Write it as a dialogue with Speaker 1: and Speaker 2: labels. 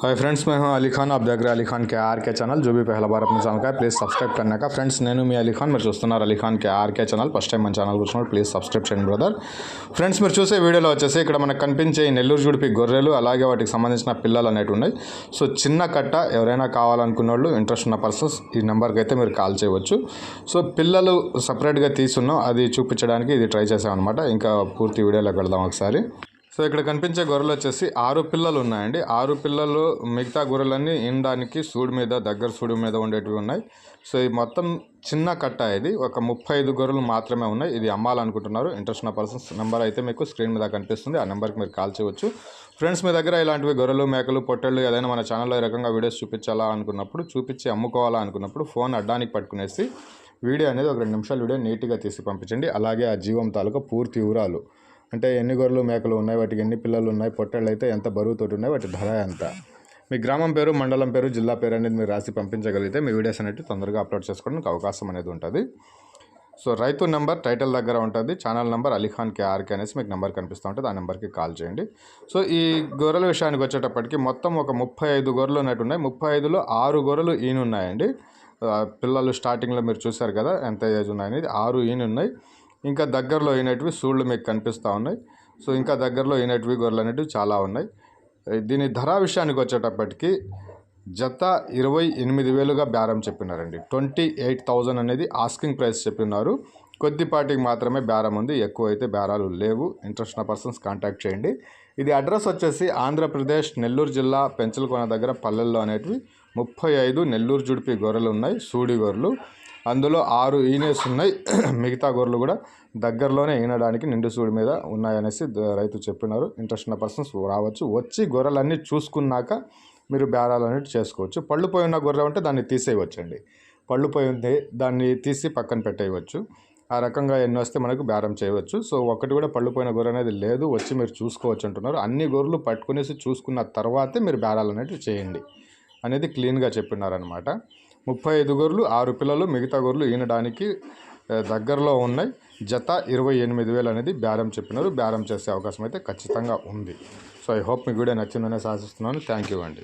Speaker 1: Hi friends मैं हूं अली खान आप देख रहे हैं अली खान के आर के ఛానల్ जो भी पहला बार अपने ఛానల్ का है ప్లీజ్ సబ్స్క్రైబ్ करने का ఫ్రెండ్స్ నేను మీ అలీ ఖాన్ మీరు చూస్తున్నారు Ali Khan K RK channel first time మన ఛానల్ చూస్తున్నారు ప్లీజ్ సబ్స్క్రైబ్ చేయండి బ్రదర్ ఫ్రెండ్స్ మీరు చూసే వీడియోలో వచ్చేసి ఇక్కడ మనకు కనిపించే ఈ నెల్లూరు జుడిపి గొర్రెలు అలాగే వాటికి సంబంధించిన పిల్లలు అనేవి ఉన్నాయి సో చిన్న కట్ట ఎవరైనా కావాలనుకున్న వాళ్ళు ఇంట్రెస్ట్ ఉన్న పర్సన్స్ ఈ నెంబర్కి అయితే మీరు కాల్ చేయవచ్చు సో పిల్లలు సపరేట్గా తీసున్నాం అది చూపించడానికి ఇది ట్రై చేసాం అనమాట ఇంకా పూర్తి వీడియోలోకి వెళ్దాం ఒకసారి సో ఇక్కడ కనిపించే గొర్రెలు వచ్చేసి ఆరు పిల్లలు ఉన్నాయండి. ఆరు పిల్లలు మిగతా గొర్రెలన్నీ ఇండడానికి సూడి మీద దగ్గర సూడి మీద ఉండేటివి ఉన్నాయి. సో ఇది మొత్తం చిన్న కట్ట ఇది. ఒక ముప్పై ఐదు గొర్రెలు మాత్రమే ఉన్నాయి. ఇది అమ్మాలనుకుంటున్నారు. ఇంట్రెస్ట్ ఉన్న పర్సన్స్ నెంబర్ అయితే మీకు స్క్రీన్ మీద కనిపిస్తుంది. ఆ నెంబర్కి మీరు కాల్ చేయవచ్చు. ఫ్రెండ్స్ మీ దగ్గర ఇలాంటివి గొర్రెలు మేకలు పొట్టెళ్ళు ఏదైనా మన ఛానల్లో ఈ రకంగా వీడియోస్ చూపించాలా అనుకున్నప్పుడు చూపించి అమ్ముకోవాలా అనుకున్నప్పుడు ఫోన్ అడ్డానికి పట్టుకునేసి వీడియో అనేది ఒక రెండు నిమిషాలు వీడియో నీట్గా తీసి పంపించండి. అలాగే ఆ జీవం తాలూకా పూర్తి వివరాలు అంటే ఎన్ని గొర్రెలు మేకలు ఉన్నాయి? వాటికి ఎన్ని పిల్లలు ఉన్నాయి? పొట్టేళ్ళు అయితే ఎంత బరువుతోటి ఉన్నాయి? వాటి ధర ఎంత? మీ గ్రామం పేరు మండలం పేరు జిల్లా పేరు అనేది మీరు రాసి పంపించగలిగితే మీ వీడియోస్ అనేవి తొందరగా అప్లోడ్ చేసుకోవడానికి అవకాశం అనేది ఉంటుంది. సో రైతు నెంబర్ టైటిల్ దగ్గర ఉంటుంది. ఛానల్ నెంబర్ అలీఖాన్ కేఆర్కే అనేసి మీకు నెంబర్ కనిపిస్తూ ఉంటుంది. ఆ నెంబర్కి కాల్ చేయండి. సో ఈ గొర్రెల విషయానికి వచ్చేటప్పటికి మొత్తం ఒక ముప్పై ఐదు గొర్రెలు ఉన్నట్టు ఉన్నాయి. ముప్పై ఐదులో ఆరు గొర్రెలు ఈనున్నాయండి పిల్లలు స్టార్టింగ్లో మీరు చూశారు కదా ఎంత ఏజ్ ఉన్నాయనేది. ఆరు ఈను ఉన్నాయి. ఇంకా దగ్గరలో అయినటివి సూళ్ళు మీకు కనిపిస్తూ ఉన్నాయి. సో ఇంకా దగ్గరలో అయినటివి గొర్రెలు అనేటివి చాలా ఉన్నాయి. దీని ధర విషయానికి వచ్చేటప్పటికి జత ఇరవై ఎనిమిది వేలుగా బేరం చెప్పినారండి. ట్వంటీ ఎయిట్ థౌజండ్ అనేది ఆస్కింగ్ ప్రైస్ చెప్పినారు. కొద్దిపాటికి మాత్రమే బేరం ఉంది. ఎక్కువ అయితే బేరాలు లేవు. ఇంట్రెస్ట్ ఉన్న పర్సన్స్ కాంటాక్ట్ చేయండి. ఇది అడ్రస్ వచ్చేసి ఆంధ్రప్రదేశ్ నెల్లూరు జిల్లా పెంచలకోన దగ్గర పల్లెల్లో అనేటివి ముప్పై ఐదు నెల్లూరు జుడిపి గొర్రెలు ఉన్నాయి. సూడి గొర్రెలు. అందులో ఆరు ఈనేస్ ఉన్నాయి. మిగతా గొర్రెలు కూడా దగ్గరలోనే ఈనడానికి నిండు సూడి మీద ఉన్నాయనేసి రైతు చెప్పినారు. ఇంట్రెస్ట్ ఉన్న పర్సన్స్ రావచ్చు. వచ్చి గొర్రెలన్నీ చూసుకున్నాక మీరు బేరాలు అనేవి చేసుకోవచ్చు. పళ్ళు పోయి ఉన్న గొర్రె ఉంటే దాన్ని తీసేయవచ్చండి. పళ్ళు పోయి ఉంది దాన్ని తీసి పక్కన పెట్టేయవచ్చు. ఆ రకంగా ఎన్ని వస్తే మనకు బేరం చేయవచ్చు. సో ఒకటి కూడా పళ్ళు పోయిన గొర్రె అనేది లేదు. వచ్చి మీరు చూసుకోవచ్చు అంటున్నారు. అన్ని గొర్రెలు పట్టుకునేసి చూసుకున్న తర్వాతే మీరు బేరాలు అనేవి చేయండి. అనేది క్లీన్గా చెప్పినారనమాట ముప్పై ఐదు గొర్రెలు ఆరు పిల్లలు మిగతా గొర్రెలు ఈనడానికి దగ్గరలో ఉన్నాయి. జత ఇరవై ఎనిమిది వేలు అనేది బేరం చెప్పినారు. బేరం చేసే అవకాశం అయితే ఖచ్చితంగా ఉంది. సో ఐ హోప్ మీకు వీడియో నచ్చిందనే ఆశిస్తున్నాను. థ్యాంక్ యూ అండి.